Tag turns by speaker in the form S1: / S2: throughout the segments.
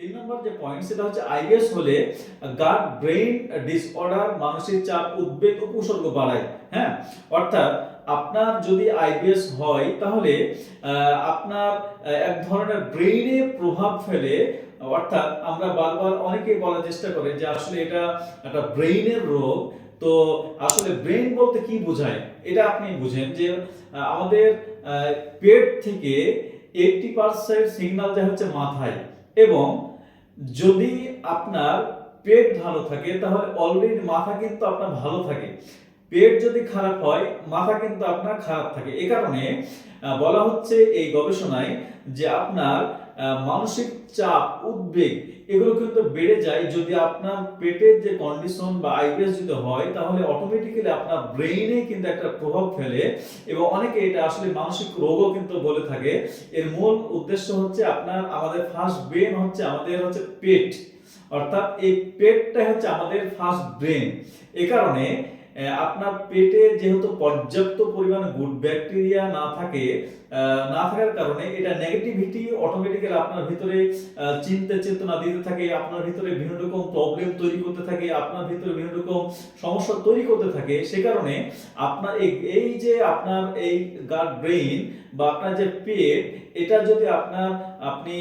S1: তিন নম্বর যে পয়েন্ট সেটা হচ্ছে আইবিএস হলে গাট ব্রেইন ডিসঅর্ডার মানসিক চাপ, উদ্বেগ উপসর্গ বাড়ায়। হ্যাঁ? অর্থাৎ আপনার যদি আইবিএস হয়, তাহলে আপনার এক ধরনের ব্রেইনে প্রভাব ফেলে। অর্থাৎ আমরা বারবার অনেকেই বলার চেষ্টা করে যে আসলে এটা একটা ব্রেইনের রোগ। তো আসলে ব্রেন বলতে কি বোঝায়? এটা আপনি বুঝেন যে আমাদের পেট থেকে এইটটি পার্সেন্ট সিগন্যাল যায় হচ্ছে মাথায় এবং যদি আপনার পেট ভালো থাকে, তাহলে অলরেডি মাথা কিন্তু আপনার ভালো থাকে। পেট যদি খারাপ হয়, মাথা কিন্তু আপনার খারাপ থাকে। এ কারণে বলা হচ্ছে এই গবেষণায় যে আপনার মানসিক চাপ, উদ্বেগ, এগুলো কিন্তু বেড়ে যায়। যদি আপনার পেটের যে কন্ডিশন বা আইবিএস যদি হয়, তাহলে অটোমেটিক্যালি আপনার ব্রেইনে কিন্তু একটা প্রভাব ফেলে এবং অনেকে এটা আসলে মানসিক রোগও কিন্তু বলে থাকে। এর মূল উদ্দেশ্য হচ্ছে আপনার, আমাদের ফার্স্ট ব্রেন হচ্ছে আমাদের হচ্ছে পেট। অর্থাৎ এই পেটটা হচ্ছে আমাদের ফার্স্ট ব্রেন এ কারণে আপনার পেটে যেহেতু পর্যাপ্ত পরিমাণে গুড ব্যাকটেরিয়া না থাকে না থাকার কারণে এটা নেগেটিভিটি অটোমেটিক্যালি আপনার ভিতরে চিন্তা চেতনা দিতে থাকে, আপনার ভিতরে বিভিন্ন রকম প্রবলেম তৈরি করতে থাকে, আপনার ভিতরে বিভিন্ন রকম সমস্যা তৈরি করতে থাকে। সে কারণে আপনার এই যে আপনার এই গাট ব্রেইন বা আপনার যে পেট, এটা যদি আপনার, আপনি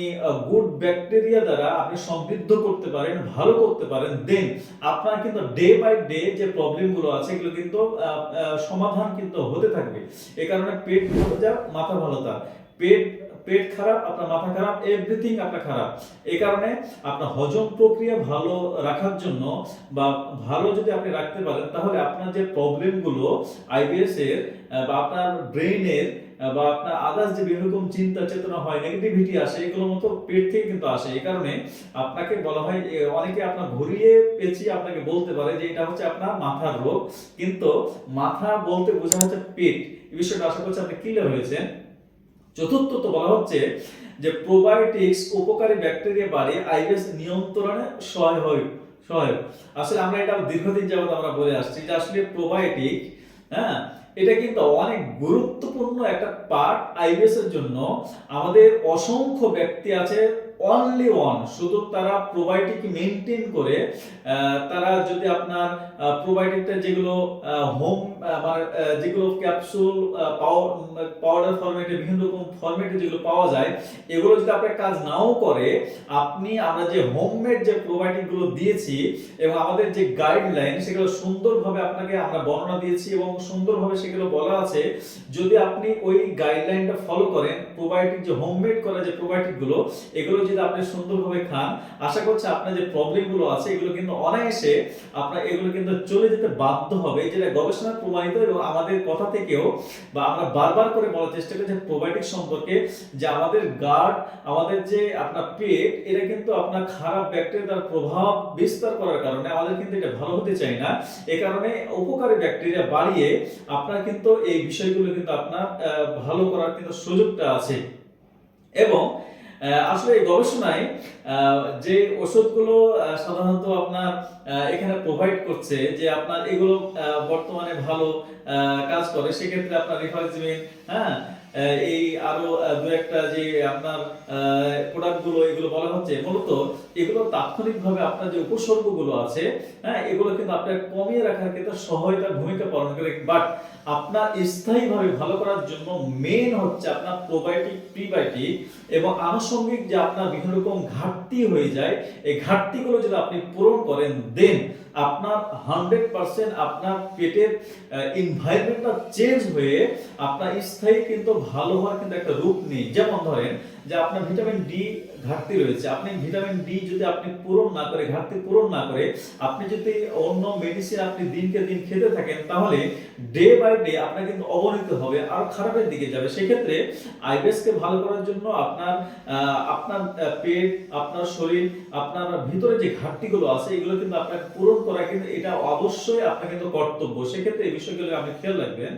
S1: গুড ব্যাকটেরিয়া দ্বারা আপনি সমৃদ্ধ করতে পারেন, ভালো করতে পারেন দেন আপনার কিন্তু ডে বাই ডে যে প্রবলেমগুলো আছে, এগুলো কিন্তু সমাধান কিন্তু হতে থাকবে। এই কারণে পেট যাক, মাথা থাক পেট পেট খারাপ, আপনার মাথা খারাপ এভরিথিং আপনার খারাপ। এই কারণে আপনার হজম প্রক্রিয়া ভালো রাখার জন্য বা ভালো যদি আপনি রাখতে পারেন, তাহলে আপনার যে প্রবলেমগুলো আইবিএস এর বা আপনার ব্রেইনের বা আপনার আদার্স যে বিভিন্ন রকম চিন্তা চেতনা হয় নেগেটিভিটি আসে, এগুলো মতো পেট থেকে কিন্তু আসে। এই কারণে আপনাকে বলা হয় অনেকে আপনার ঘুরিয়ে পেঁচিয়ে আপনাকে বলতে পারে যে এটা হচ্ছে আপনার মাথার রোগ। কিন্তু মাথা বলতে বোঝা হচ্ছে পেট। এই বিষয়টা আশা করছি আপনি ক্লিয়ার হয়েছেন। চতুর্থত বলা হচ্ছে যে প্রোবায়োটিক্স উপকারী ব্যাকটেরিয়া বাড়ে, আইবিএস নিয়ন্ত্রণে সহায় হয় সহায়ক আসলে আমরা এটা দীর্ঘদিন যাবত আমরা বলে আসছি যে আসলে প্রোবায়োটিক হ্যাঁ এটা কিন্তু অনেক গুরুত্বপূর্ণ একটা পার্ট আইবিএস এর জন্য। আমাদের অসংখ্য ব্যক্তি আছে অনলি ওয়ান শুধু তারা প্রোবায়োটিক মেনটেন করে তারা যদি আপনার প্রোবায়োটিকটা যেগুলো হোম মানে যেগুলো ক্যাপসুল পাউডার ফরম্যাটে বিভিন্ন রকম ফরম্যাটে যেগুলো পাওয়া যায়, এগুলো যদি আপনার কাজ নাও করে, আপনি আমরা যে হোমমেড যে প্রোবায়োটিকগুলো দিয়েছি, এবং আমাদের যে গাইডলাইন সেগুলো সুন্দরভাবে আপনাকে আমরা বর্ণনা দিয়েছি এবং সুন্দরভাবে সেগুলো বলা আছে, যদি আপনি ওই গাইডলাইনটা ফলো করেন প্রোবায়োটিক যে হোমমেড করা যে প্রোবায়োটিকগুলো, এগুলো যদি আপনি সুন্দরভাবে খান, আশা করছি আপনার যে প্রবলেমগুলো আছে, এগুলো কিন্তু অনায়াসে আপনার, এগুলো কিন্তু চলে যেতে বাধ্য হবে। যেটা গবেষণা প্রমাণিত এবং আমাদের কথা থেকেও বা আমরা বারবার করে বলার চেষ্টা করি যে প্রোবায়োটিক সম্পর্কে যে আমাদের গার্ড আমাদের যে আপনার পেট, এটা কিন্তু আপনার খারাপ ব্যাকটেরিয়ার প্রভাব বিস্তার করার কারণে আমাদের কিন্তু এটা ভালো হতে চাই না। এ কারণে উপকারী ব্যাকটেরিয়া বাড়িয়ে আপনার কিন্তু এই বিষয়গুলো কিন্তু আপনার ভালো করার কিন্তু সুযোগটা আছে। এবং আসলে এই গবেষণায় যে ওষুধগুলো গুলো সাধারণত আপনার এখানে প্রোভাইড করছে যে আপনার এগুলো বর্তমানে ভালো কাজ করে, সেক্ষেত্রে আপনার রিফাজিমিন হ্যাঁ? এই আরও দু একটা যে আপনার প্রোডাক্টগুলো, এগুলো বলা হচ্ছে, মূলত এগুলো তাৎক্ষণিকভাবে আপনার যে উপসর্গগুলো আছে হ্যাঁ এগুলো কিন্তু আপনার কমিয়ে রাখার ক্ষেত্রে সহায়তার ভূমিকা পালন করে। বাট আপনার স্থায়ীভাবে ভালো করার জন্য মেন হচ্ছে আপনার প্রোবায়োটিক প্রিবায়োটিক এবং আনুষঙ্গিক যে আপনার বিভিন্ন রকম ঘাটতি হয়ে যায়, এই ঘাটতিগুলো যদি আপনি পূরণ করেন দেন আপনার হান্ড্রেড পার্সেন্ট আপনার পেটের এনভায়রনমেন্টটা চেঞ্জ হয়ে আপনার স্থায়ী কিন্তু ভালো হওয়ার কিন্তু একটা রূপ নেই। যেমন ধরেন যে আপনার ভিটামিন ডি ঘাটতি রয়েছে। আপনি ভিটামিন ডি যদি আপনি পূরণ না করে, ঘাটতি পূরণ না করে, আপনি যদি অন্য মেডিসিন আপনি দিনকে দিন খেতে থাকেন, তাহলে ডে বাই ডে আপনার কিন্তু অবনতি হবে, আর খারাপের দিকে যাবে। সেক্ষেত্রে আইবিএস কে ভালো করার জন্য আপনার আপনার পেট, আপনার শরীর, আপনার ভিতরে যে ঘাটতিগুলো আছে, এগুলো কিন্তু আপনাকে পূরণ করা কিন্তু এটা অবশ্যই আপনার কিন্তু কর্তব্য। সেক্ষেত্রে এই বিষয়গুলো আপনি খেয়াল রাখবেন।